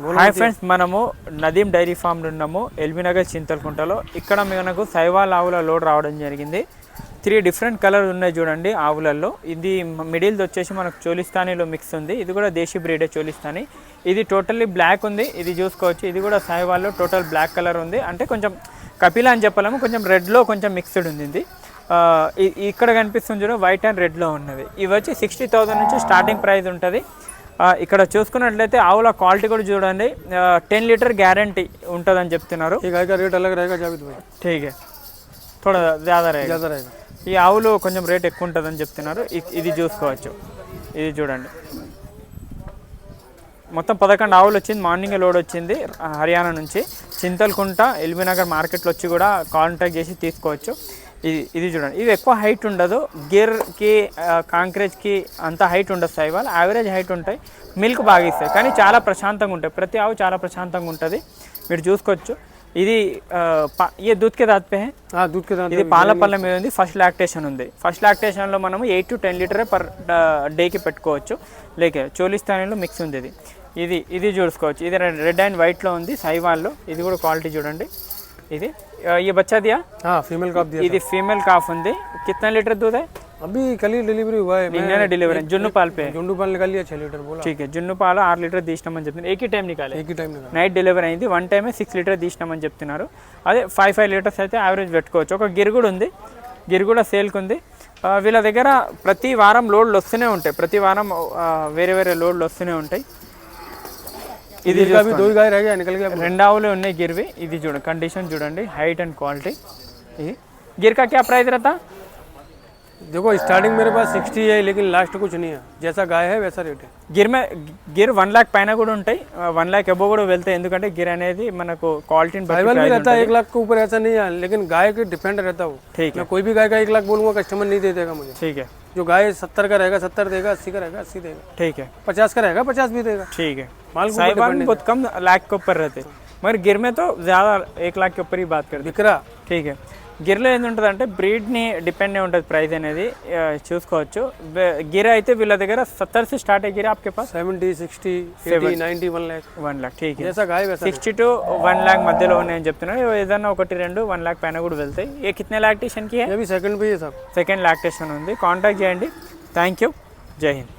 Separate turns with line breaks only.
Hi friends మనము నదీం dairy ఫామ్లో ఉన్నాము ఎల్బీనగర్ చింతలకుంటలో. ఇక్కడ మనకు సైవాల్ ఆవుల లోడ్ రావడం జరిగింది. త్రీ డిఫరెంట్ కలర్ ఉన్నాయి చూడండి ఆవులలో ఇది మిడిల్ది వచ్చేసి మనకు చోలిస్తానీలో మిక్స్ ఉంది. ఇది కూడా దేశీ బ్రీడే చోలిస్తానీ. ఇది టోటల్లీ బ్లాక్ ఉంది. ఇది చూసుకోవచ్చు. ఇది కూడా సైవాల్లో టోటల్ బ్లాక్ కలర్ ఉంది. అంటే కొంచెం కపిల అని చెప్పలేము కొంచెం రెడ్లో కొంచెం మిక్స్డ్ ఉంది ఇది ఇక్కడ కనిపిస్తుంది చూడ వైట్ అండ్ రెడ్లో ఉన్నది ఇవి వచ్చి సిక్స్టీ థౌసండ్ నుంచి స్టార్టింగ్ ప్రైస్ ఉంటుంది. ఇక్కడ చూసుకున్నట్లయితే ఆవుల క్వాలిటీ కూడా చూడండి. టెన్ లీటర్ గ్యారంటీ ఉంటుందని చెప్తున్నారు. ఈ ఆవులు కొంచెం రేట్ ఎక్కువ ఉంటుందని చెప్తున్నారు. ఇది చూసుకోవచ్చు. ఇది చూడండి. మొత్తం పదకొండు ఆవులు వచ్చింది. మార్నింగ్ లోడ్ వచ్చింది. హర్యానా నుంచి. చింతల్కుంట ఎల్బీనగర్ మార్కెట్లో వచ్చి కూడా కాంటాక్ట్ చేసి తీసుకోవచ్చు. ఇది ఇది చూడండి. ఇది ఎక్కువ హైట్ ఉండదు. గేర్కి కాంక్రీట్కి అంత హైట్ ఉండదు సాయి వాళ్ళు యావరేజ్ హైట్ ఉంటాయి. మిల్క్ బాగా ఇస్తాయి. కానీ చాలా ప్రశాంతంగా ఉంటాయి. ప్రతి ఆవు చాలా ప్రశాంతంగా ఉంటుంది. మీరు చూసుకోవచ్చు. ఇది ఏ దూత్కే దాత్పే
దూత్కే
ఇది పాల మీద ఉంది. ఫస్ట్ లాక్టేషన్ ఉంది. ఫస్ట్ లాక్టేషన్లో మనము ఎయిట్ టు టెన్ లీటరే పర్ డేకి పెట్టుకోవచ్చు. లేక చోలిస్తానీలో మిక్స్ ఉంది ఇది. ఇది ఇది చూసుకోవచ్చు. ఇది రెడ్ అండ్ వైట్లో ఉంది. సైవాన్లో ఇది కూడా క్వాలిటీ చూడండి. ఇది ये बच्चा दिया
हाँ फीमेल काफ दिया
ये ఉంది. कितना లీటర్ दूध है
अभी कल ही डिलीवरी हुआ है
इंडियन डिलीवरी जुन्नू पाल पे
जुन्नू पाल निकाल लिया छः लीटर बोला
ठीक है जुन्नू पाल ఆరు లీటర్ తీసినామని చెప్తున్నారు. ఏకీ టైం నికాలే.
ఏకీ టైం
నైట్ డెలివరీ అయింది. వన్ టైమే సిక్స్ లీటర్ తీసినామని చెప్తున్నారు. అదే ఫైవ్ ఫైవ్ లీటర్స్ అయితే యావరేజ్ పెట్టుకోవచ్చు. ఒక గిరుగుడు ఉంది. గిర్ కూడా సేల్కి ఉంది. వీళ్ళ దగ్గర ప్రతి వారం లోడ్లు వస్తూనే ఉంటాయి. ప్రతి వారం వేరే వేరే లోడ్లు వస్తూనే ఉంటాయి. ఇది
అవి
రెండు ఆవులే ఉన్నాయి గిర్వి. ఇది చూడండి కండిషన్ చూడండి హైట్ అండ్ క్వాలిటీ ఇది. గిర్ క్యా ప్రైస్ రహతా
देखो स्टार्टिंग मेरे पास सिक्सटी है लेकिन लास्ट कुछ नहीं है जैसा गाय है वैसा रेट है
గిర్ మే గిర్ వన్ లాక్ పైన కూడా ఉంటాయి వన్ లాక్ ఎబో కూడా వెళ్తాయి ఎందుకంటే గిర్ అనేది మనకు క్వాలిటీని బట్టి
साइवल भी
price
रहता है एक लाख के ऊपर ऐसा नहीं है लेकिन गाय के डिपेंड रहता है वो
ठीक है
मैं कोई भी गाय का एक लाख बोलूंगा कस्टमर नहीं दे देगा मुझे
ठीक है
जो गाय सत्तर का रहेगा सत्तर देगा अस्सी का रहेगा अस्सी देगा
ठीक है
पचास का रहेगा पचास भी देगा
ठीक है
माल को
साहिबान में बहुत कम लाख के ऊपर रहते मगर गिर में तो ज़्यादा एक लाख के ऊपर ही बात करते
बिकरा
ठीक है గిర్లో ఏంది ఉంటుంది అంటే బ్రీడ్ని డిపెండ్ అయి ఉంటుంది ప్రైస్ అనేది ఆ, చూసుకోవచ్చు బె- గిర్ అయితే వీళ్ళ దగ్గర సత్తర్ से స్టార్ట్ है गिर आपके पास
seventy sixty eighty ninety one lakh
one lakh ఠీక్
जैसा गाय वैसा
సిక్స్టీ టు వన్ లాక్ మధ్యలో ఉన్నాయని చెప్తున్నారు ఏదన్నా ఒకటి రెండు వన్ లాక్ పైన కూడా వెళ్తాయి ఏ కితనే లాక్టేషన్కి
ये भी सेकंड पे ही है सब
సెకండ్ లాక్టేషన్ ఉంది కాంటాక్ట్ చేయండి థ్యాంక్ యూ జై హింద్